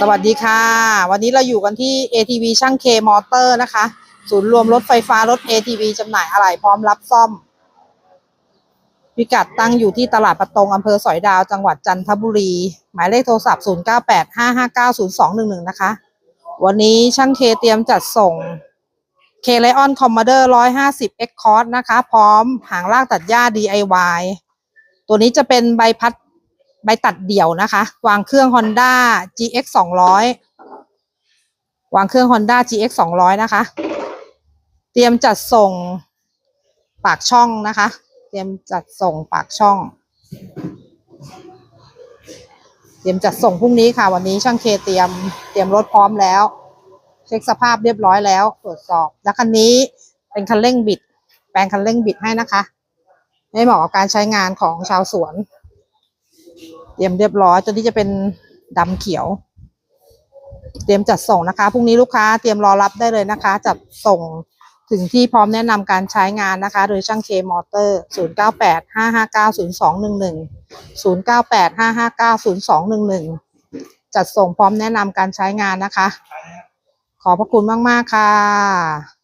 สวัสดีค่ะ วันนี้เราอยู่กันที่ ATV ช่างเคมอเตอร์นะคะ ศูนย์รวมรถไฟฟ้ารถ ATV จำหน่ายอะไหล่พร้อมรับซ่อม พิกัดตั้งอยู่ที่ตลาดประตงอำเภอสอยดาวจังหวัดจันทบุรี หมายเลขโทรศัพท์ 0985590211 นะคะ วันนี้ช่างเคเตรียมจัดส่งเคไลออนคอมม o เดอร์150 X Cort นะคะ พร้อมหางลากตัดหญ้า DIY ตัวนี้จะเป็นใบพัด ใบตัดเดี่ยวนะคะ วางเครื่อง Honda GX 200 วางเครื่อง Honda GX 200 นะคะ เตรียมจัดส่งปากช่องนะคะ เตรียมจัดส่งปากช่อง เตรียมจัดส่งพรุ่งนี้ค่ะ วันนี้ช่างเคเตรียมเตรียมรถพร้อมแล้ว เช็คสภาพเรียบร้อยแล้วตรวจสอบ แล้วคันนี้เป็นคันเร่งบิด แปลงคันเร่งบิดให้นะคะ ให้เหมาะกับการใช้งานของชาวสวน เตรียมเรียบร้อยตัวนี้จะเป็นดำเขียว เตรียมจัดส่งนะคะพรุ่งนี้ลูกค้าเตรียมรอรับได้เลยนะคะ จัดส่งถึงที่พร้อมแนะนำการใช้งานนะคะ โดยช่างเคมอเตอร์ 0 9 8 5 5 9 0 2 1 1 0 9 8 5 5 9 0 2 1 1 จัดส่งพร้อมแนะนำการใช้งานนะคะ ขอบพระคุณมาก ๆ ค่ะ